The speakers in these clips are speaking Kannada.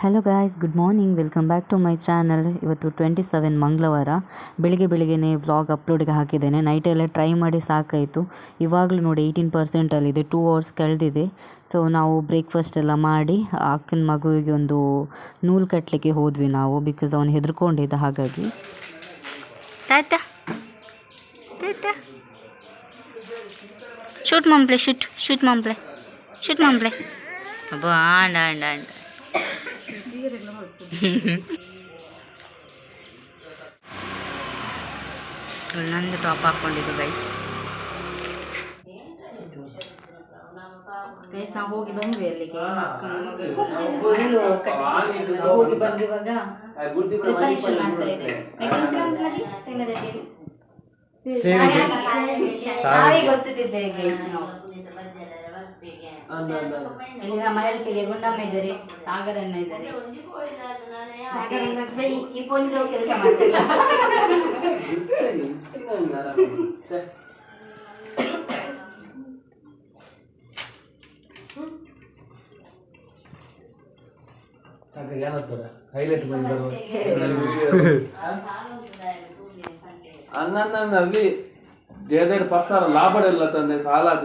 Hello guys good morning welcome back to my channel ಇವತ್ತು ಟ್ವೆಂಟಿ ಸೆವೆನ್ ಮಂಗಳವಾರ. ಬೆಳಿಗ್ಗೆ ಬೆಳಿಗ್ಗೆನೇ ವ್ಲಾಗ್ ಅಪ್ಲೋಡಿಗೆ ಹಾಕಿದ್ದೇನೆ. ನೈಟೆಲ್ಲ ಟ್ರೈ ಮಾಡಿ ಸಾಕಾಯಿತು. ಇವಾಗಲೂ ನೋಡಿ ಏಯ್ಟೀನ್ ಪರ್ಸೆಂಟಲ್ಲಿದೆ ಟೂ ಅವರ್ಸ್ ಕಳೆದಿದೆ. ಸೊ ನಾವು ಬ್ರೇಕ್ಫಾಸ್ಟ್ ಎಲ್ಲ ಮಾಡಿ ಅಕ್ಕನ ಮಗುವಿಗೆ ಒಂದು ನೂಲು ಕಟ್ಟಲಿಕ್ಕೆ ಹೋದ್ವಿ ನಾವು ಬಿಕಾಸ್ ಅವನು ಹೆದರ್ಕೊಂಡಿದ್ದ ಹಾಗಾಗಿ. ತಾತ ಶೂಟ್ ಮಂಪ್ಲೆ ಶೂಟ್ ಶೂಟ್ ಮಂಪ್ಲೆ ಶೂಟ್ ಮಂಪ್ಲೆ ಅಬ್ಬ ಆಂಡ ಆಂಡ ಆಂಡ. ನಂದು ಟಾಪ್ ಹಾಕ್ಕೊಂಡಿದ್ದು ಗೈಸ್ ಗೈಸ್ ನಾವು ಹೋಗಿ ಬಂದ್ವಿ ಅಲ್ಲಿಗೆ. ಅಕ್ಕನ ಮಗಳು ಹೋಗಿ ಬಂದು ಇವಾಗ ಪ್ರಿಪರೇಷನ್ ಮಾಡ್ತಾ ಇದ್ದೇವೆ ಗೊತ್ತಿದ್ದೆ ಗೈಸ್ ನಾವು. ಇಲ್ಲಿ ನಮ್ಮ ಹೆಲ್ಪಿಗೆ ಗುಂಡಮ್ಮ ಇದ್ದಾರೆ ಸಾಗರಣ್ಣ ಇದ್ದಾರೆ. ಈ- ಪೊಂಜ ಕೆಲಸ ಮಾಡ್ತಿಲ್ಲ. ಹೈಲೈಟ್ ಅನ್ನಲ್ಲಿ ದೇದೆಡ್ ಪಸಾರ ಲಾಭಡೆಲ್ಲ ತಂದೆ ಸಾಲ ಆತ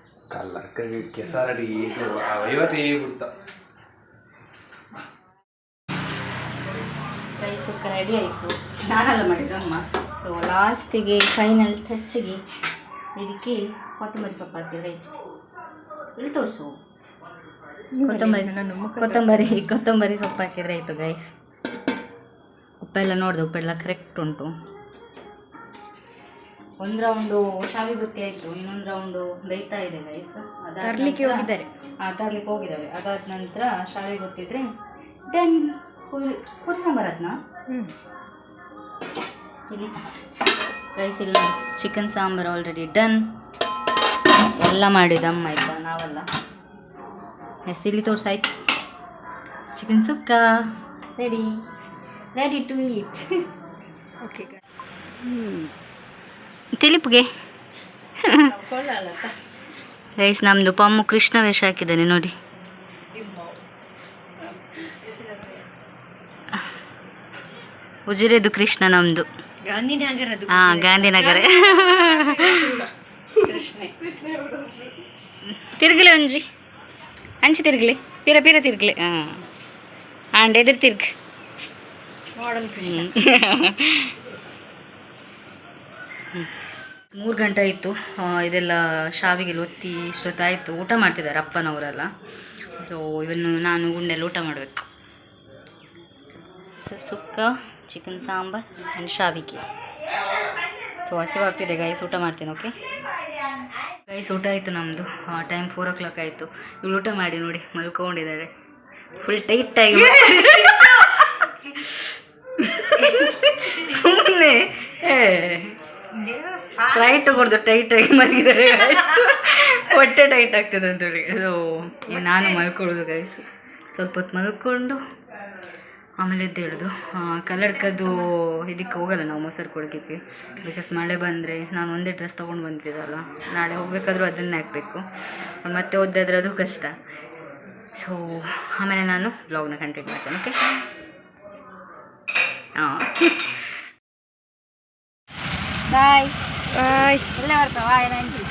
ಬಾರಚ ಕಲ್ಲ ಕೆಸರಡಿ ಐವತ್ತೇ ಬಿಡ್ತ ಕೈ ಸುಕ್ಕ ರೆಡಿ ಆಯಿತು. ನಾನೆಲ್ಲ ಮಾಡಿದ್ದು ಅಮ್ಮ. ಸೊ ಲಾಸ್ಟಿಗೆ ಫೈನಲ್ ಟಚ್ಗೆ ಇದಕ್ಕೆ ಕೊತ್ತಂಬರಿ ಸೊಪ್ಪು ಹಾಕಿದ್ರೆ ಆಯ್ತು ಇಲ್ಲಿ ತೋರಿಸು? ಕೊತ್ತಂಬರಿ ಕೊತ್ತಂಬರಿ ಕೊತ್ತಂಬರಿ ಸೊಪ್ಪು ಹಾಕಿದ್ರೆ ಆಯಿತು ಗೈಸ್ ಉಪ್ಪೆಲ್ಲ ನೋಡಿದೆ ಉಪ್ಪೆಲ್ಲ ಕರೆಕ್ಟ್ ಉಂಟು. ಒಂದು ರೌಂಡು ಶಾವಿ ಗುತ್ತಿ ಆಯಿತು ಇನ್ನೊಂದು ರೌಂಡು ಬೇಯ್ತಾ ಇದೆ ಗೈಸ್ ತರಲಿಕ್ಕೆ ಹೋಗಿದ್ದಾರೆ. ಹಾಂ ತರಲಿಕ್ಕೆ ಹೋಗಿದ್ದಾರೆ. ಅದಾದ ನಂತರ ಶಾವಿ ಗೊತ್ತಿದ್ರೆ ದೆನ್ ಕುರಿ ಕುರಿ ಸಾಂಬಾರದ್ನ ಇಲ್ಲಿ. ರೈಸ್ ಇಲ್ಲ ಚಿಕನ್ ಸಾಂಬಾರು ಆಲ್ರೆಡಿ ಡನ್ ಎಲ್ಲ ಮಾಡಿದ ಅಮ್ಮ ಆಯ್ತಾ ನಾವೆಲ್ಲ. ಎಸ್ ಇಲ್ಲಿ ತೋರ್ಸಾಯ್ತು chicken sukka. Ready ready to eat okay ತಿಲಿಪ್ಗೆ. Rice ನಮ್ಮದು ಪಮ್ಮು ಕೃಷ್ಣ ವೇಷ ಹಾಕಿದ್ದಾನೆ ನೋಡಿ. ಉಜಿರೆದು ಕೃಷ್ಣ ನಮ್ಮದು ಹಾಂ ಗಾಂಧಿನಗರ. ತಿರ್ಗಲೆ ಒಂಜಿ ಅಂಚಿ ತಿರ್ಗಲಿ. ಪೀರ ಪೀರ ತಿರ್ಗಲಿ. ಹಾಂ. ಆಂಡ್ ಎದುರು ತಿರ್ಗ್. ಮೂರು ಗಂಟೆ ಆಯಿತು. ಇದೆಲ್ಲ ಶಾವಿಗೆಲ್ಲ ಒತ್ತಿ ಇಷ್ಟೊತ್ತಾಯಿತು. ಊಟ ಮಾಡ್ತಿದ್ದಾರೆ ಅಪ್ಪನವರೆಲ್ಲ. ಸೊ ಇವನ್ನು ನಾನು ಗುಂಡೆಲ್ಲ ಊಟ ಮಾಡಬೇಕು. So sukka chicken sambar and ಶಾವಿಗೆ. ಸೊ ಹಸಿವಾಗ್ತಿದೆ ಗೈಸ್ ಊಟ ಮಾಡ್ತೀನಿ ಓಕೆ ಗೈಸ್ ಊಟ ಆಯಿತು ನಮ್ಮದು ಟೈಮ್ ಫೋರ್ ಓ ಕ್ಲಾಕ್ ಆಯಿತು. ಇವಳು ಊಟ ಮಾಡಿ ನೋಡಿ ಮಲ್ಕೊಂಡಿದ್ದಾರೆ ಫುಲ್ ಟೈಟ್ ಆಗಿ ಸುಮ್ಮನೆ ಸ್ಪ್ರೈಟ್ ಟೈಟ್ ಆಗಿ ಮಲಗಿದ್ದಾರೆ ಹೊಟ್ಟೆ ಟೈಟ್ ಆಗ್ತದೆ ಅಂತೇಳಿ ಅದು ನಾನು ಮಲ್ಕೊಳ್ಳೋದು ಗೈಸ್ ಸ್ವಲ್ಪ ಹೊತ್ತು ಮಲ್ಕೊಂಡು ಆಮೇಲೆ ಎದ್ದೇಳೋದು. ಕಲ್ಲಡ್ಕದ್ದು ಇದಕ್ಕೆ ಹೋಗಲ್ಲ ನಾವು ಮೊಸರು ಕೊಡೋದಕ್ಕೆ. ಬಿಕಾಸ್ ಮಳೆ ಬಂದರೆ ನಾನು ಒಂದೇ ಡ್ರೆಸ್ ತೊಗೊಂಡು ಬಂದಿದ್ದಲ್ಲ. ನಾಳೆ ಹೋಗಬೇಕಾದ್ರೂ ಅದನ್ನೇ ಹಾಕಬೇಕು. ಮತ್ತೆ ಓದ್ದಾದ್ರೆ ಅದು ಕಷ್ಟ. ಸೊ ಆಮೇಲೆ ನಾನು ಬ್ಲಾಗ್ನ ಕಂಟಿನ್ಯೂ ಮಾಡ್ತೇನೆ ಓಕೆ ಹಾಂ ಬಾಯ್ ಬಾಯ್. ಎಲ್ಲ ಬರ್ತಾವ ಬಾಯ್ ನಂಜಿ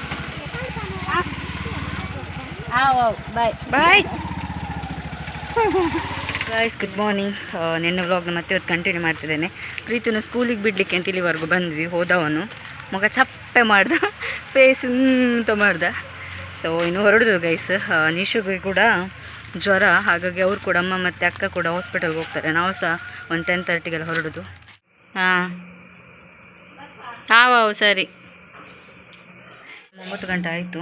ಹಾಂ bye. Bye. Guys good morning ನಿನ್ನೆ ವ್ಲಾಗ್ನ ಮತ್ತೆ ಇವತ್ತು ಕಂಟಿನ್ಯೂ ಮಾಡ್ತಿದ್ದೇನೆ. ಪ್ರೀತಿನ ಸ್ಕೂಲಿಗೆ ಬಿಡಲಿಕ್ಕೆ ಅಂತ ಇಲ್ಲಿವರೆಗೂ ಬಂದ್ವಿ ಹೋದವನು. ಮಗ ಚಪ್ಪೆ ಮಾಡ್ದ ಫೇಸ್ ಅಂತ ಮಾಡ್ದ. ಸೊ ಇನ್ನು ಹೊರಡುದು ಗೈಸ್ ನಿಶುಗೆ ಕೂಡ ಜ್ವರ ಹಾಗಾಗಿ ಅವ್ರು ಕೂಡ ಅಮ್ಮ ಮತ್ತು ಅಕ್ಕ ಕೂಡ ಹಾಸ್ಪಿಟಲ್ಗೆ ಹೋಗ್ತಾರೆ. ನಾವು ಸಹ ಒಂದು ಟೆನ್ ತರ್ಟಿಗೆಲ್ಲ ಹೊರಡೋದು. ಹಾಂ ಹಾವು ಸರಿ. ಒಂಬತ್ತು ಗಂಟೆ ಆಯಿತು.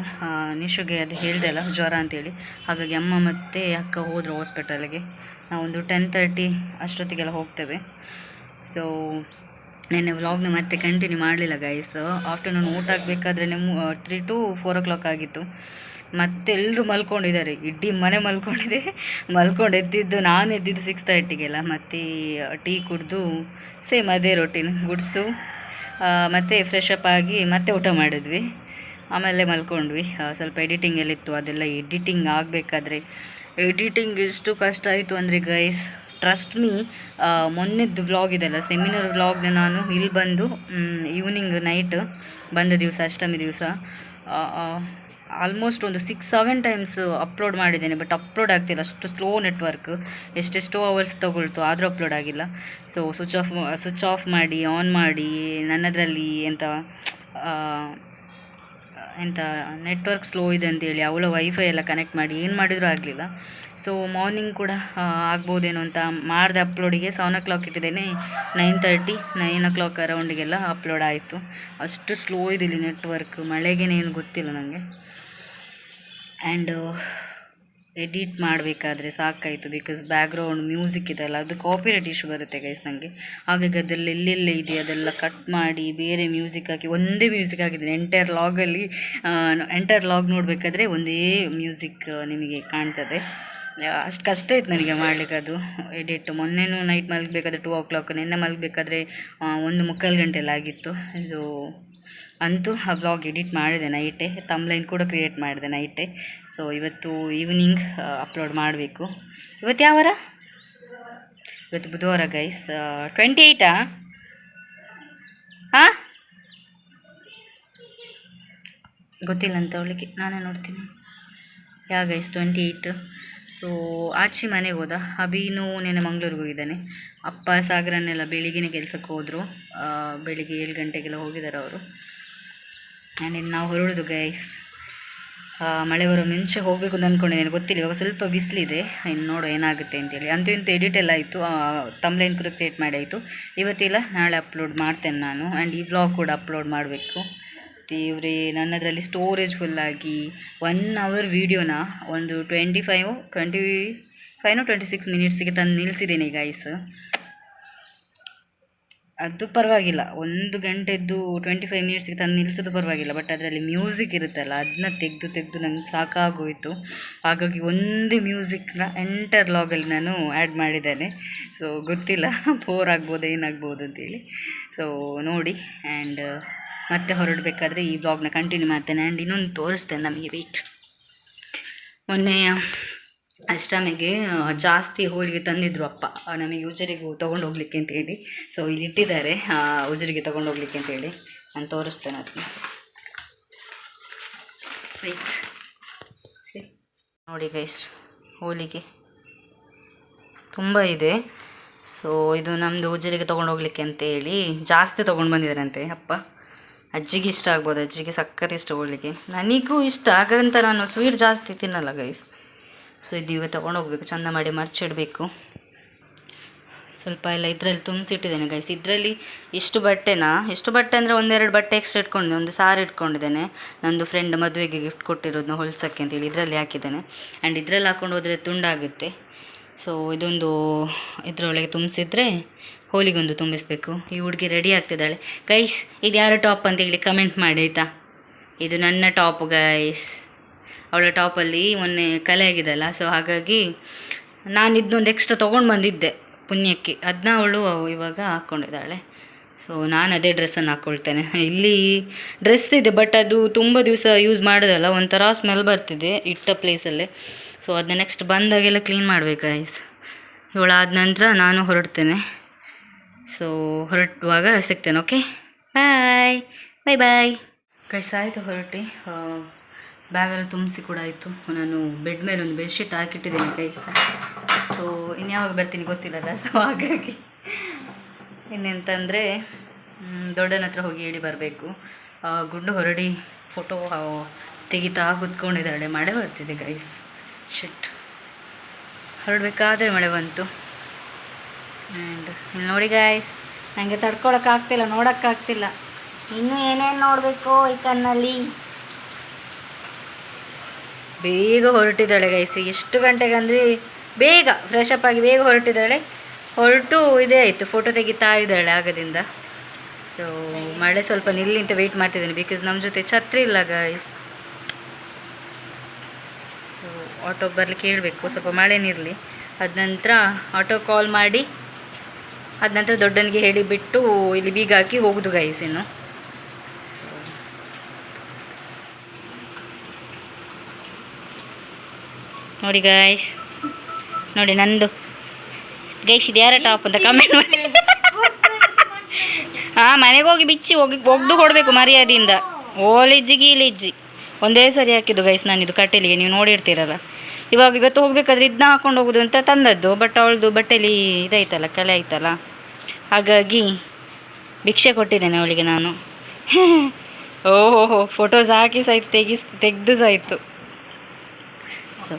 ನಿಶುಗೆ ಅದು ಹೇಳಿದೆ ಅಲ್ಲ, ಜ್ವರ ಅಂತೇಳಿ. ಹಾಗಾಗಿ ಅಮ್ಮ ಮತ್ತು ಅಕ್ಕ ಹೋದರು ಹಾಸ್ಪಿಟಲ್ಗೆ ನಾವೊಂದು ಟೆನ್ ತರ್ಟಿ ಅಷ್ಟೊತ್ತಿಗೆಲ್ಲ ಹೋಗ್ತೇವೆ. ಸೊ ನೆನ್ನೆ ವ್ಲಾಗ್ನ ಮತ್ತೆ ಕಂಟಿನ್ಯೂ ಮಾಡಲಿಲ್ಲ ಗೈಸ್ ಆಫ್ಟರ್ನೂನ್ ಊಟ ಆಗಬೇಕಾದ್ರೆ ನಿಮ್ಮ three to four o'clock ಆಗಿತ್ತು. ಮತ್ತೆ ಎಲ್ಲರೂ ಮಲ್ಕೊಂಡಿದ್ದಾರೆ. ಇಡೀ ಮನೆ ಮಲ್ಕೊಂಡಿದೆ. ಮಲ್ಕೊಂಡು ಎದ್ದಿದ್ದು, ನಾನು ಎದ್ದಿದ್ದು ಸಿಕ್ಸ್ ತರ್ಟಿಗೆಲ್ಲ ಮತ್ತು ಟೀ ಕುಡಿದು ಸೇಮ್ ಅದೇ ರೊಟೀನ್ ಗುಡ್ಸು. ಮತ್ತು ಫ್ರೆಶ್ ಅಪ್ ಆಗಿ ಮತ್ತೆ ಊಟ ಮಾಡಿದ್ವಿ. ಆಮೇಲೆ ಮಲ್ಕೊಂಡ್ವಿ. ಸ್ವಲ್ಪ ಎಡಿಟಿಂಗ್ ಎಲ್ಲಿತ್ತು ಅದೆಲ್ಲ ಎಡಿಟಿಂಗ್ ಆಗಬೇಕಾದ್ರೆ. ಎಡಿಟಿಂಗ್ ಎಷ್ಟು ಕಷ್ಟ ಆಯಿತು ಅಂದರೆ ಗೈಸ್ ಟ್ರಸ್ಟ್ ಮೀ ಮೊನ್ನೆದ್ದು ವ್ಲಾಗ್ ಇದೆಲ್ಲ ಸೆಮಿನಾರ್ ವ್ಲಾಗ್ನ ನಾನು ಇಲ್ಲಿ ಬಂದು ಈವ್ನಿಂಗ್ ನೈಟ್ ಬಂದ ದಿವಸ, ಅಷ್ಟಮಿ ದಿವಸ. ಆಲ್ಮೋಸ್ಟ್ ಒಂದು ಸಿಕ್ಸ್ ಸೆವೆನ್ ಟೈಮ್ಸ್ ಅಪ್ಲೋಡ್ ಮಾಡಿದ್ದೇನೆ ಬಟ್ ಅಪ್ಲೋಡ್ ಆಗ್ತಿಲ್ಲ. ಅಷ್ಟು ಸ್ಲೋ ನೆಟ್ವರ್ಕ್ ಎಷ್ಟೆಷ್ಟೋ ಅವರ್ಸ್ ತೊಗೊಳ್ತು, ಆದರೂ ಅಪ್ಲೋಡ್ ಆಗಿಲ್ಲ. So switch off switch off ಮಾಡಿ ಆನ್ ಮಾಡಿ, ನನ್ನದರಲ್ಲಿ ಎಂತ ಎಂತ ನೆಟ್ವರ್ಕ್ ಸ್ಲೋ ಇದೆ ಅಂತೇಳಿ, ಅವಳ ವೈಫೈ ಎಲ್ಲ ಕನೆಕ್ಟ್ ಮಾಡಿ ಏನು ಮಾಡಿದರೂ ಆಗಲಿಲ್ಲ. ಸೊ ಮಾರ್ನಿಂಗ್ ಕೂಡ ಆಗ್ಬೋದೇನು ಅಂತ ಮಾಡಿದೆ ಅಪ್ಲೋಡಿಗೆ ಸೆವೆನ್ ಓ ಕ್ಲಾಕ್ ಇಟ್ಟಿದ್ದೇನೆ. Nine thirty nine o'clock ಅರೌಂಡಿಗೆಲ್ಲ ಅಪ್ಲೋಡ್ ಆಯಿತು. ಅಷ್ಟು ಸ್ಲೋ ಇದೆ ಇಲ್ಲಿ ನೆಟ್ವರ್ಕ್ ಮಳೆಗೇನೇನು ಗೊತ್ತಿಲ್ಲ ನನಗೆ ಆ್ಯಂಡ್ ಎಡಿಟ್ ಮಾಡಬೇಕಾದ್ರೆ ಸಾಕಾಯಿತು ಬಿಕಾಸ್ ಬ್ಯಾಕ್ಗ್ರೌಂಡ್ ಮ್ಯೂಸಿಕ್ ಇದೆಲ್ಲ ಅದು ಕಾಪಿರೈಟ್ ಇಶ್ಯೂ ಬರುತ್ತೆ ಗೈಸ್ ನನಗೆ ಹಾಗಾಗಿ ಅದೆಲ್ಲ ಎಲ್ಲೆಲ್ಲೇ ಇದೆ ಅದೆಲ್ಲ ಕಟ್ ಮಾಡಿ ಬೇರೆ ಮ್ಯೂಸಿಕ್ ಹಾಕಿ, ಒಂದೇ ಮ್ಯೂಸಿಕ್ ಹಾಕಿದ್ದೀನಿ. ಎಂಟೈರ್ ಲಾಗಲ್ಲಿ ಎಂಟೈರ್ ಲಾಗ್ ನೋಡಬೇಕಾದ್ರೆ ಒಂದೇ ಮ್ಯೂಸಿಕ್ ನಿಮಗೆ ಕಾಣ್ತದೆ. ಅಷ್ಟು ಕಷ್ಟ ಇತ್ತು ನನಗೆ ಮಾಡಲಿಕ್ಕೆ ಅದು ಎಡಿಟ್ ಮೊನ್ನೆನೂ ನೈಟ್ ಮಲಗಬೇಕಾದ್ರೆ ಟೂ ಓ ಕ್ಲಾಕ್ ನಿನ್ನೆ ಮಲಗಬೇಕಾದ್ರೆ ಒಂದು ಮುಕ್ಕಾಲು ಗಂಟೆಲ್ಲ ಆಗಿತ್ತು ಇದು ಅಂತೂ ಆ ವ್ಲಾಗ್ ಎಡಿಟ್ ಮಾಡಿದೆ ನೈಟೇ ತಮ್ಲೈನ್ ಕೂಡ ಕ್ರಿಯೇಟ್ ಮಾಡಿದೆ ನೈಟೇ ಸೊ ಇವತ್ತು ಈವ್ನಿಂಗ್ ಅಪ್ಲೋಡ್ ಮಾಡಬೇಕು. ಇವತ್ತು ಯಾವ ಇವತ್ತು ಬುಧವಾರ ಗೈಸ್ ಟ್ವೆಂಟಿ ಏಯ್ಟಾ ಹಾಂ ಗೊತ್ತಿಲ್ಲ ಅಂತ ಅವಳಿಗೆ. ನಾನೇ ನೋಡ್ತೀನಿ. Yeah guys twenty eight so ಆಚೆ ಮನೆಗೆ ಹೋದ. ಅಭಿನೂ ನೆನೆ ಮಂಗ್ಳೂರಿಗೆ ಹೋಗಿದ್ದಾನೆ. ಅಪ್ಪ ಸಾಗರನ್ನೆಲ್ಲ ಬೆಳಿಗ್ಗೆನೇ ಕೆಲಸಕ್ಕೆ ಹೋದರು. ಬೆಳಿಗ್ಗೆ ಏಳು ಗಂಟೆಗೆಲ್ಲ ಹೋಗಿದ್ದಾರೆ ಅವರು. ಆ್ಯಂಡ್ ಇನ್ನು ನಾವು ಹೊರಡುದು ಗೈಸ್ ಮಳೆ ಬರೋ ಮುಂಚೆ ಹೋಗಬೇಕು ಅಂತ ಅಂದ್ಕೊಂಡಿದ್ದೇನೆ ಗೊತ್ತಿಲ್ಲ. ಇವಾಗ ಸ್ವಲ್ಪ ಬಿಸಿಲಿದೆ ಇನ್ನು ನೋಡೋ ಏನಾಗುತ್ತೆ ಅಂತೇಳಿ. ಅಂತೂ ಇಂಥ ಎಡಿಟ್ ಎಲ್ಲ ಆಯಿತು. ತಮ್ಲೈನ್ ಕೂಡ ಕ್ರಿಯೇಟ್ ಮಾಡಿ ಆಯಿತು. ಇವತ್ತಿಲ್ಲ, ನಾಳೆ ಅಪ್ಲೋಡ್ ಮಾಡ್ತೇನೆ ನಾನು. ಆ್ಯಂಡ್ ಈ ವ್ಲಾಗ್ ಕೂಡ ಅಪ್ಲೋಡ್ ಮಾಡಬೇಕು. ದೇವ್ರಿ, ನನ್ನದರಲ್ಲಿ ಸ್ಟೋರೇಜ್ ಫುಲ್ಲಾಗಿ ಒನ್ ಅವರ್ ವೀಡಿಯೋನ ಒಂದು twenty five twenty five twenty six ಮಿನಿಟ್ಸಿಗೆ ತಂದು ನಿಲ್ಲಿಸಿದ್ದೀನಿ ಗೈಸ್ ಅದು ಪರವಾಗಿಲ್ಲ. ಒಂದು ಗಂಟೆದ್ದು ಟ್ವೆಂಟಿ ಫೈವ್ ಮಿನಿಟ್ಸ್ಗೆ ತಂದು ನಿಲ್ಲಿಸೋದು ಪರವಾಗಿಲ್ಲ. ಬಟ್ ಅದರಲ್ಲಿ ಮ್ಯೂಸಿಕ್ ಇರುತ್ತಲ್ಲ ಅದನ್ನ ತೆಗೆದು ತೆಗೆದು ನಂಗೆ ಸಾಕಾಗೋಯಿತು. ಹಾಗಾಗಿ ಒಂದೇ ಮ್ಯೂಸಿಕ್ನ ಎಂಟರ್ ಲಾಗಲ್ಲಿ ನಾನು ಆ್ಯಡ್ ಮಾಡಿದ್ದೇನೆ. ಸೊ ಗೊತ್ತಿಲ್ಲ ಬೋರ್ ಆಗ್ಬೋದು, ಏನಾಗ್ಬೋದು ಅಂತೇಳಿ. ಸೊ ನೋಡಿ ಆ್ಯಂಡ್ ಮತ್ತೆ ಹೊರಡಬೇಕಾದ್ರೆ ಈ ಬ್ಲಾಗ್ನ ಕಂಟಿನ್ಯೂ ಮಾಡ್ತೇನೆ. ಆ್ಯಂಡ್ ಇನ್ನೊಂದು ತೋರಿಸ್ತೇನೆ ನಮಗೆ ವೆಯ್ಟ್ ಮೊನ್ನೆ ಅಷ್ಟಮಿಗೆ ಜಾಸ್ತಿ ಹೋಳಿಗೆ ತಂದಿದ್ರು ಅಪ್ಪ. ನಮಗೆ ಉಜಿರಿಗೂ ತೊಗೊಂಡು ಹೋಗ್ಲಿಕ್ಕೆ ಅಂತ ಹೇಳಿ. ಸೊ ಇಲ್ಲಿ ಇಟ್ಟಿದ್ದಾರೆ. ಉಜರಿಗೆ ತೊಗೊಂಡು ಹೋಗ್ಲಿಕ್ಕೆ ಅಂತ ಹೇಳಿ. ನಾನು ತೋರಿಸ್ತೇನೆ ಅದನ್ನ ಸರಿ ನೋಡಿ ಗೈಸ್ ಹೋಳಿಗೆ ತುಂಬ ಇದೆ. ಸೊ ಇದು ನಮ್ಮದು ಉಜಿರಿಗೆ ತೊಗೊಂಡು ಹೋಗ್ಲಿಕ್ಕೆ ಅಂತ ಹೇಳಿ ಜಾಸ್ತಿ ತೊಗೊಂಡು ಬಂದಿದ್ದಾರಂತೆ ಅಪ್ಪ. ಅಜ್ಜಿಗೆ ಇಷ್ಟ ಆಗ್ಬೋದು. ಅಜ್ಜಿಗೆ ಸಖತ್ ಇಷ್ಟ ಹೋಳಿಗೆ. ನನಗೂ ಇಷ್ಟ. ಹಾಗಂತ ನಾನು ಸ್ವೀಟ್ ಜಾಸ್ತಿ ತಿನ್ನಲ್ಲ ಗೈಸ್ ಸೊ ಇದು ಈಗ ತೊಗೊಂಡು ಹೋಗ್ಬೇಕು. ಚಂದ ಮಾಡಿ ಮರ್ಚಿಡಬೇಕು. ಸ್ವಲ್ಪ ಎಲ್ಲ ಇದರಲ್ಲಿ ತುಂಬಿಸಿಟ್ಟಿದ್ದೇನೆ ಗೈಸ್ ಇದರಲ್ಲಿ ಇಷ್ಟು ಬಟ್ಟೆನಾ? ಇಷ್ಟು ಬಟ್ಟೆ ಅಂದರೆ ಒಂದೆರಡು ಬಟ್ಟೆ ಎಕ್ಸ್ಟ್ರಾ ಇಟ್ಕೊಂಡಿದ್ದೆ. ಒಂದು ಸಾರಿ ಇಟ್ಕೊಂಡಿದ್ದೇನೆ. ನಂದು ಫ್ರೆಂಡ್ ಮದುವೆಗೆ ಗಿಫ್ಟ್ ಕೊಟ್ಟಿರೋದನ್ನ ಹೊಲ್ಸಕ್ಕೆ ಅಂತೇಳಿ ಇದರಲ್ಲಿ ಹಾಕಿದ್ದೇನೆ. ಆ್ಯಂಡ್ ಇದರಲ್ಲಿ ಹಾಕೊಂಡು ಹೋದರೆ ತುಂಡಾಗುತ್ತೆ. ಸೊ ಇದೊಂದು ಇದರೊಳಗೆ ತುಂಬಿಸಿದ್ರೆ ಹೋಲಿಗೊಂದು ತುಂಬಿಸ್ಬೇಕು. ಈ ಹುಡುಗಿ ರೆಡಿ ಆಗ್ತಿದ್ದಾಳೆ. ಗೈಸ್ ಇದು ಯಾರ ಟಾಪ್ ಅಂತೇಳಿ ಕಮೆಂಟ್ ಮಾಡಿ, ಆಯಿತಾ? ಇದು ನನ್ನ ಟಾಪ್ ಗೈಸ್ ಅವಳ ಟಾಪಲ್ಲಿ ಮೊನ್ನೆ ಕಲೆ ಆಗಿದೆಲ್ಲ ಸೊ ಹಾಗಾಗಿ ನಾನು ಇದನ್ನೊಂದು ಎಕ್ಸ್ಟ್ರಾ ತೊಗೊಂಡು ಬಂದಿದ್ದೆ ಪುಣ್ಯಕ್ಕೆ. ಅದನ್ನ ಅವಳು ಇವಾಗ ಹಾಕ್ಕೊಂಡಿದ್ದಾಳೆ ಸೊ ನಾನು ಅದೇ ಡ್ರೆಸ್ಸನ್ನು ಹಾಕ್ಕೊಳ್ತೇನೆ ಇಲ್ಲಿ ಡ್ರೆಸ್ ಇದೆ ಬಟ್ ಅದು ತುಂಬ ದಿವಸ ಯೂಸ್ ಮಾಡೋದಲ್ಲ, ಒಂಥರ ಸ್ಮೆಲ್ ಬರ್ತಿದೆ ಇಟ್ಟ ಪ್ಲೇಸಲ್ಲೇ ಸೊ ಅದನ್ನ ನೆಕ್ಸ್ಟ್ ಬಂದಾಗೆಲ್ಲ ಕ್ಲೀನ್ ಮಾಡಬೇಕು ಐಸ್ ಇವಳಾದ ನಂತರ ನಾನು ಹೊರಡ್ತೇನೆ. ಸೊ ಹೊರಟುವಾಗ ಸಿಗ್ತೇನೆ ಓಕೆ ಬಾಯ್ ಬಾಯ್ ಬಾಯ್ ಕೈಸ್ ಆಯಿತು ಹೊರಟಿ. ಬ್ಯಾಗಲ್ಲಿ ತುಂಬಿಸಿ ಕೂಡ ಆಯಿತು. ನಾನು ಬೆಡ್ ಮೇಲೆ ಒಂದು ಬೆಡ್ಶೀಟ್ ಹಾಕಿಟ್ಟಿದ್ದೀನಿ ಕೈಸ ಸೊ ಇನ್ಯಾವಾಗ ಬರ್ತೀನಿ ಗೊತ್ತಿಲ್ಲಲ್ಲ ಸೊ ಹಾಗಾಗಿ ಇನ್ನೆಂತಂದರೆ ದೊಡ್ಡನ ಹತ್ರ ಹೋಗಿ ಹೇಳಿ ಬರಬೇಕು. ಗುಂಡು ಹೊರಡಿ ಫೋಟೋ ತೆಗಿತಾ ಕುತ್ಕೊಂಡಿದ್ದಾಳೆ. ಮಳೆ ಬರ್ತಿದೆ ಗೈಸ್ ಶಿಟ್ ಹೊರಡಬೇಕಾದ್ರೆ ಮಳೆ ಬಂತು. ಆ್ಯಂಡ್ ನೋಡಿ ಗಾಯ್ಸ್ ನನಗೆ ತಡ್ಕೊಳಕ್ಕಾಗ್ತಿಲ್ಲ, ನೋಡೋಕ್ಕಾಗ್ತಿಲ್ಲ. ಇನ್ನೂ ಏನೇನು ನೋಡಬೇಕು ಈ ಕಣ್ಣಲ್ಲಿ? ಬೇಗ ಹೊರಟಿದ್ದಾಳೆ ಗೈಸ್ ಎಷ್ಟು ಗಂಟೆಗೆ ಅಂದರೆ ಬೇಗ ಫ್ರೆಶ್ ಅಪ್ ಆಗಿ ಬೇಗ ಹೊರಟಿದ್ದಾಳೆ. ಹೊರಟು ಇದೇ ಆಯಿತು ಫೋಟೋ ತೆಗಿತಾ ಇದ್ದಾಳೆ ಆಗದಿಂದ. ಸೊ ಮಳೆ ಸ್ವಲ್ಪ ನಿಲ್ಲಿ ಅಂತ ವೆಯ್ಟ್ ಮಾಡ್ತಿದ್ದೀನಿ ಬಿಕಾಸ್ ನಮ್ಮ ಜೊತೆ ಛತ್ರಿ ಇಲ್ಲ ಗೈಸ್ ಸೊ ಆಟೋ ಬರ್ಲಿಕ್ಕೆ ಹೇಳಬೇಕು ಸ್ವಲ್ಪ ಮಳೆ ನಿರಲಿ. ಅದ ನಂತರ ಆಟೋ ಕಾಲ್ ಮಾಡಿ, ಅದ ನಂತರ ದೊಡ್ಡನಿಗೆ ಹೇಳಿಬಿಟ್ಟು ಇಲ್ಲಿ ಬೀಗ ಹಾಕಿ ಹೋಗುದು ಗೈಸ್ ಇನ್ನು. ನೋಡಿ ಗೈಸ್ ನೋಡಿ ನಂದು. ಗೈಸ್ ಇದು ಯಾರ ಟಾಪ್ ಅಂತ ಕಮೆಂಟ್ ಮಾಡಿ. ಹಾಂ, ಮನೆಗೆ ಹೋಗಿ ಬಿಚ್ಚಿ ಹೋಗಿ ಒಗ್ದು ಕೊಡಬೇಕು ಮರ್ಯಾದೆಯಿಂದ. ಓಲಿಜ್ಜಿ ಗೀಲಿಜ್ಜಿ ಒಂದೇ ಸರಿ ಹಾಕಿದ್ದು ಗೈಸ್ ನಾನು ಇದು ಕಟ್ಟೆಲಿಗೆ, ನೀವು ನೋಡಿರ್ತೀರಲ್ಲ. ಇವಾಗ ಇವತ್ತು ಹೋಗ್ಬೇಕಾದ್ರೆ ಇದನ್ನ ಹಾಕೊಂಡು ಹೋಗೋದು ಅಂತ ತಂದದ್ದು ಬಟ್ ಅವಳದು ಬಟ್ಟೆಲಿ ಇದಾಯ್ತಲ್ಲ, ಕಲೆ ಆಯ್ತಲ್ಲ. ಹಾಗಾಗಿ ಭಿಕ್ಷೆ ಕೊಟ್ಟಿದ್ದೇನೆ ಅವಳಿಗೆ ನಾನು. ಓಹೋ ಫೋಟೋಸ್ ಹಾಕಿ ಸಹ ತೆಗಿಸ್ ತೆಗೆದು ಇತ್ತು ಸೊ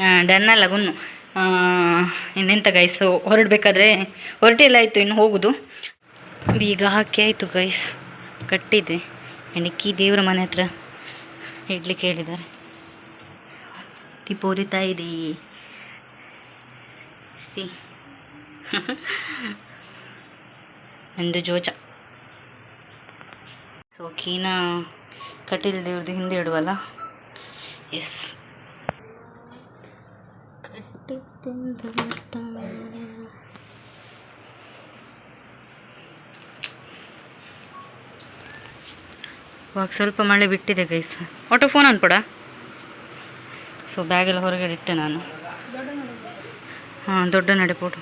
ಹಾಂ ಡನ್ ಅಲ್ಲ, ಗುನ್ನು. ಇನ್ನೆಂತ ಗೈಸ್ ಹೊರಡಬೇಕಾದ್ರೆ ಹೊರಟಿಲ್ಲ ಆಯಿತು, ಇನ್ನು ಹೋಗುದು. ಬೀಗ ಹಾಕಿ ಆಯಿತು ಗೈಸ್ ಕಟ್ಟಿದೆ. ಕಿ ದೇವರ ಮನೆ ಹತ್ರ ಇಡ್ಲಿಕ್ಕೆ ಹೇಳಿದ್ದಾರೆ. ದೀಪ ತಾಯಿರಿ. ಸಿ. ನಂದು ಜೋಜ ಸೊ ಕೀನಾ ಕಟೀಲ್ ದೇವ್ರದ್ದು ಹಿಂದೆ ಇಡುವಲ್ಲ? ಎಸ್ ಇವಾಗ ಸ್ವಲ್ಪ ಮಳೆ ಬಿಟ್ಟಿದೆ ಗೈಸ್ ಆಟೋ ಫೋನ್ ಅನ್ಪಡ ಸೊ ಬ್ಯಾಗೆಲ್ಲ ಹೊರಗಡೆ ಇಟ್ಟೆ ನಾನು. ಹಾಂ, ದೊಡ್ಡ ನಡೆ ಫೋಟೋ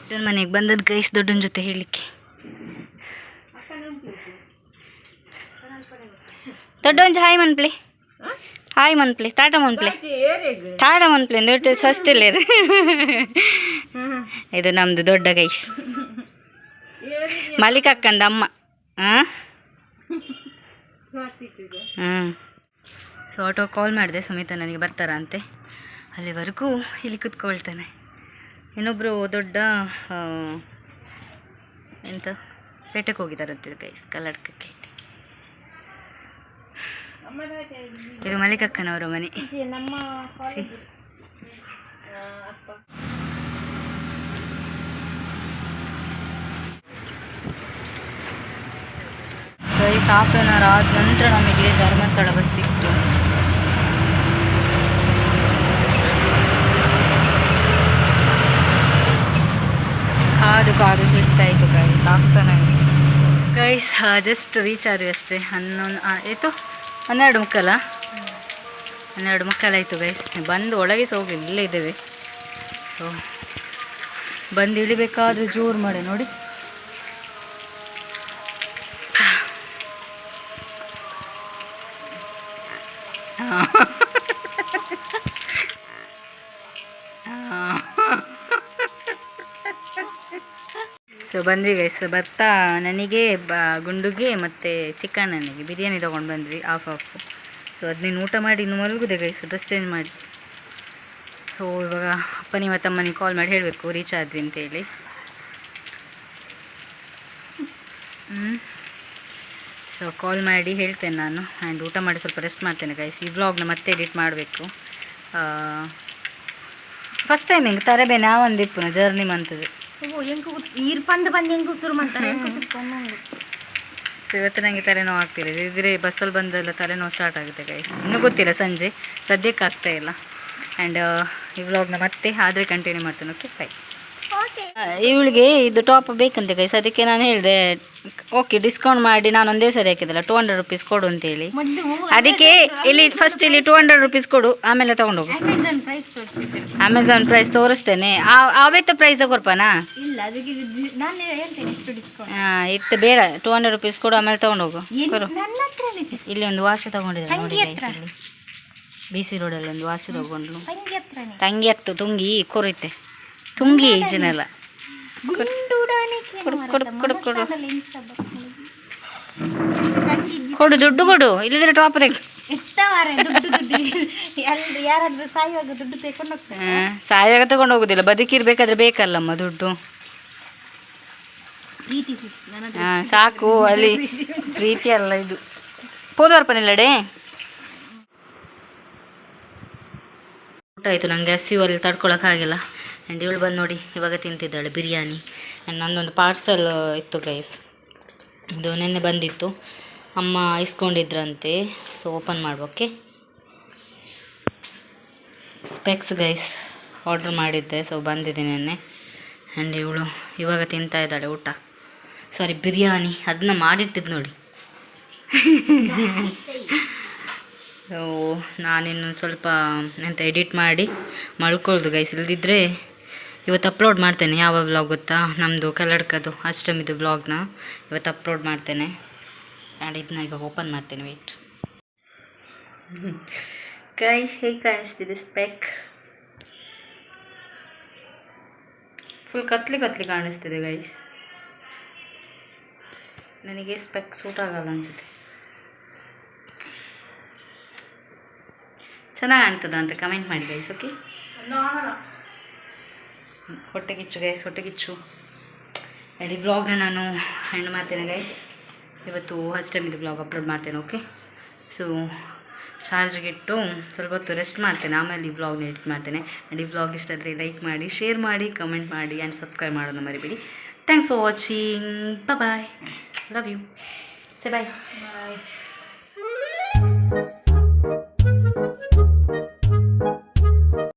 ದೊಡ್ಡನ ಮನೆಗೆ ಬಂದದ್ದು ಗೈಸ್ ದೊಡ್ಡನ ಜೊತೆ ಹೇಳಲಿಕ್ಕೆ. ದೊಡ್ಡ ಒಂದು ಹಾಯ್ ಮನ್ಪ್ಲೆ ಹಾಯ್ ಮನ್ಪ್ಲೆ ಟಾಟಾ ಮನ್ಪ್ಲೆ ಟಾಟ ಮನ್ಪ್ಲೆ ದೊಡ್ಡ ಸ್ವಸ್ತಿಲ್ಲ ಇದು. ನಮ್ಮದು ದೊಡ್ಡ ಗೈಸ್ ಮಲ್ಲಿಕ ಅಕ್ಕಂದ ಅಮ್ಮ. ಹಾಂ ಸೊ ಆಟೋ ಕಾಲ್ ಮಾಡಿದೆ. ಸುಮಿತ ನನಗೆ ಬರ್ತಾರಂತೆ ಅಲ್ಲಿವರೆಗೂ ಇಲ್ಲಿ ಕುತ್ಕೊಳ್ತಾನೆ. ಇನ್ನೊಬ್ಬರು ದೊಡ್ಡ ಎಂತ? ಪೇಟೆಗೆ ಹೋಗಿದ್ದಾರಂತೆ ಗೈಸ್ ಕಲ್ಲಡ್ಕಕ್ಕೆ. ಇದು ಮಲ್ಲಿಕಕ್ಕನವರ ಮನೆ. ನಮ್ಮ ಗೈಸ್ ಹಾಫ್ ಆನ್ ಅವರ್ ಆದ ನಂತರ ನಮಗೆ ಧರ್ಮಸ್ಥಳ ಬಸ್ ಸಿಕ್ತು. ಕಾದು ಕಾದು ಸುಸ್ತಾಯಿತು ಗೈಸ್ ಆಗ್ತಾನೆ ಗೈಸ್ ಜಸ್ಟ್ ರೀಚ್ ಆದ್ವಿ ಅಷ್ಟೇ. ಹನ್ನೊಂದು ಆಯಿತು? ಹನ್ನೆರಡು ಮುಕ್ಕಲ್ಲ ಹನ್ನೆರಡು ಮುಕ್ಕಾಲಾಯಿತು ಗೈಸ್ ಬಂದು ಒಳಗೆ ಹೋಗ್ಲಿಲ್ಲ ಇಲ್ಲೇ ಇದ್ದೇವೆ. ಸೊ ಬಂದು ಇಳಿಬೇಕಾದ್ರೆ ಜೋರು ಮಾಡಿ ನೋಡಿ. ಸೊ ಬಂದ್ವಿ ಗೈಸ್ ಭತ್ತ, ನನಗೆ, ಬ, ಗುಂಡುಗೆ ಮತ್ತು ಚಿಕನ್ ನನಗೆ ಬಿರಿಯಾನಿ ತೊಗೊಂಡು ಬಂದ್ವಿ ಆಫ್ ಆಫ್ ಸೊ ಅದನ್ನ ಊಟ ಮಾಡಿ ಇನ್ನು ಮಲಗಿದೆ ಗೈಸ್ ಡ್ರೆಸ್ ಚೇಂಜ್ ಮಾಡಿ. ಸೊ ಇವಾಗ ಅಪ್ಪನಿ ಮತ್ತು ಕಾಲ್ ಮಾಡಿ ಹೇಳಬೇಕು ರೀಚ್ ಆದ್ವಿ ಅಂತೇಳಿ ಸೊ ಕಾಲ್ ಮಾಡಿ ಹೇಳ್ತೇನೆ ನಾನು. ಆ್ಯಂಡ್ ಊಟ ಮಾಡಿ ಸ್ವಲ್ಪ ರೆಸ್ಟ್ ಮಾಡ್ತೇನೆ ಗೈಸ್ ಈ ವ್ಲಾಗ್ನ ಮತ್ತೆ ಎಡಿಟ್ ಮಾಡಬೇಕು. ಫಸ್ಟ್ ಟೈಮ್ ಹಿಂಗೆ ತರಬೇನೆ? ಒಂದು ಇಪ್ಪುನ ಜರ್ನಿ ಮಂತದ್ದು. ಶುರು ಮಾಡ್ತಾರೆ? ಇವತ್ತು ನಂಗೆ ತಲೆನೋವು ಆಗ್ತಿಲ್ಲ ಇದ್ರೆ ಬಸ್ಸಲ್ಲಿ ಬಂದೆಲ್ಲ ತಲೆನೋವು ಸ್ಟಾರ್ಟ್ ಆಗುತ್ತೆ ಕೈ ಇನ್ನೂ ಗೊತ್ತಿಲ್ಲ, ಸಂಜೆ. ಸದ್ಯಕ್ಕೆ ಆಗ್ತಾ ಇಲ್ಲ. ಆ್ಯಂಡ್ ಈ ವ್ಲಾಗ್ನ ಮತ್ತೆ ಆದರೆ ಕಂಟಿನ್ಯೂ ಮಾಡ್ತೇನೆ. ಓಕೆ ಬೈ ಇವಳಿಗೆ ಇದು ಟಾಪ್ ಬೇಕಂತೆ ಗೈಸ್ ಅದಕ್ಕೆ ನಾನು ಹೇಳಿದೆ ಓಕೆ ಡಿಸ್ಕೌಂಟ್ ಮಾಡಿ ನಾನು ಒಂದೇ ಸರಿ ಹಾಕಿದ್ದಲ್ಲ ಟೂ ಹಂಡ್ರೆಡ್ ರುಪೀಸ್ ಕೊಡು ಅಂತೇಳಿ. ಅದಕ್ಕೆ ಇಲ್ಲಿ ಫಸ್ಟ್ ಇಲ್ಲಿ ಟೂ ಹಂಡ್ರೆಡ್ ರುಪೀಸ್ ಕೊಡು ಆಮೇಲೆ ತಗೊಂಡು ಹೋಗು. ಅಮೆಝಾನ್ ಪ್ರೈಸ್ ತೋರಿಸ್ತೇನೆ. ಆವತ್ತ ಪ್ರೈಸ್ ಹಾಂ ಇತ್ತು ಬೇಡ ಟೂ ಹಂಡ್ರೆಡ್ ರುಪೀಸ್ ಕೊಡು ಆಮೇಲೆ ತಗೊಂಡು ಹೋಗು. ಬರು. ಇಲ್ಲಿ ಒಂದು ವಾಚ್ ತಗೊಂಡಿದ್ದೆ ನೋಡಿ ಬಿ ಸಿ ರೋಡಲ್ಲಿ ಒಂದು ವಾಚ್ ತಗೊಂಡು ತಂಗಿ ಹತ್ತು ತುಂಗಿ ಕೊರೈತೆ. ತುಂಗಿ ಗುಂಡುಡಾಣಿಕೆ ಕೊಡು ಕೊಡು ಕೊಡು ಕೊಡು. ಮನಸ್ಸಲ್ಲಿ ಇಂಥ ಬರ್ತದೆ. ಕೊಡು ದುಡ್ಡು ಕೊಡು. ಇಲ್ಲಿದ್ರೆ ಟಾಪ್ ತೆಗೆ. ಸಾಯುವಾಗ ತಗೊಂಡು ಹೋಗುದಿಲ್ಲ. ಬದುಕಿರ್ಬೇಕಾದ್ರೆ ಬೇಕಲ್ಲಮ್ಮ ದುಡ್ಡು. ಸಾಕು ಅಲ್ಲಿ ಪ್ರೀತಿ ಅಲ್ಲ ಇದು. ಹೋದವ್ರ ಪನಿಲ್ಲಡೆ ಊಟ ಆಯ್ತು ನನಗೆ ಹಸಿವು ಅಲ್ಲಿ ತಡ್ಕೊಳಕ್ಕಾಗಿಲ್ಲ. ಆ್ಯಂಡ್ ಇವಳು ಬಂದು ನೋಡಿ, ಇವಾಗ ತಿಂತಿದ್ದಾಳೆ ಬಿರಿಯಾನಿ. ಆ್ಯಂಡ್ ನಂದೊಂದು ಪಾರ್ಸಲ್ ಇತ್ತು ಗೈಸ್ ಇದು ನಿನ್ನೆ ಬಂದಿತ್ತು. ಅಮ್ಮ ಇಸ್ಕೊಂಡಿದ್ರಂತೆ. ಸೊ ಓಪನ್ ಮಾಡ್ಬೋಕೆ ಸ್ಪೆಕ್ಸ್ ಗೈಸ್ ಆರ್ಡ್ರ್ ಮಾಡಿದ್ದೆ ಸೊ ಬಂದಿದ್ದೆ ನೆನ್ನೆ. ಆ್ಯಂಡ್ ಇವಳು ಇವಾಗ ತಿಂತಾ ಇದ್ದಾಳೆ ಊಟ. ಸಾರಿ ಬಿರಿಯಾನಿ. ಅದನ್ನ ಮಾಡಿಟ್ಟಿದ್ದು ನೋಡಿ. ಸೊ ನಾನಿನ್ನು ಸ್ವಲ್ಪ ಎಂತ ಎಡಿಟ್ ಮಾಡಿ ಮಲ್ಕೊಳ್ದು ಗೈಸ್ ಇಲ್ದಿದ್ರೆ ಇವತ್ತು ಅಪ್ಲೋಡ್ ಮಾಡ್ತೇನೆ. ಯಾವ ವ್ಲಾಗ್ ಗೊತ್ತಾ? ನಮ್ಮದು ಕಲ್ಲಡ್ಕದು ಅಷ್ಟಮಿದು ವ್ಲಾಗ್ನ ಇವತ್ತು ಅಪ್ಲೋಡ್ ಮಾಡ್ತೇನೆ. ಆ್ಯಂಡ್ ಇದನ್ನ ಇವಾಗ ಓಪನ್ ಮಾಡ್ತೇನೆ. ವೆಯ್ಟ್ ಗೈಸ್ ಹೇಗೆ ಕಾಣಿಸ್ತಿದೆ ಸ್ಪೆಕ್ ಫುಲ್ ಕತ್ಲಿ ಕತ್ಲಿ ಕಾಣಿಸ್ತಿದೆ ಗೈಸ್ ನನಗೆ ಸ್ಪೆಕ್ ಸೂಟ್ ಆಗಲ್ಲ ಅನಿಸುತ್ತೆ. ಚೆನ್ನಾಗಿ ಕಾಣ್ತದ ಅಂತ ಕಮೆಂಟ್ ಮಾಡಿ ಗೈಸ್ ಓಕೆ ಹೊಟ್ಟೆಗಿಚ್ಚು ಗೈಸ್ ಹೊಟ್ಟೆಗಿಚ್ಚು. ಎಡಿ ವ್ಲಾಗ್ನ ನಾನು ಹೆಣ್ಣು ಮಾಡ್ತೇನೆ ಗೈಸ್ ಇವತ್ತು ಫಸ್ಟ್ ಟೈಮ್ ಇದು ವ್ಲಾಗ್ ಅಪ್ಲೋಡ್ ಮಾಡ್ತೇನೆ ಓಕೆ ಸೊ ಚಾರ್ಜ್ಗೆ ಇಟ್ಟು ಸ್ವಲ್ಪ ಹೊತ್ತು ರೆಸ್ಟ್ ಮಾಡ್ತೇನೆ. ಆಮೇಲೆ ಈ ವ್ಲಾಗ್ನ ಎಡಿಟ್ ಮಾಡ್ತೇನೆ. ಆ್ಯಂಡ್ ಈ ವ್ಲಾಗ್ ಇಷ್ಟ ಆದರೆ ಲೈಕ್ ಮಾಡಿ ಶೇರ್ ಮಾಡಿ ಕಮೆಂಟ್ ಮಾಡಿ ಆ್ಯಂಡ್ ಸಬ್ಸ್ಕ್ರೈಬ್ ಮಾಡೋದು ಮರಿಬೇಡಿ. Thanks for watching bye love you ಸೆ ಬಾಯ್ ಬಾಯ್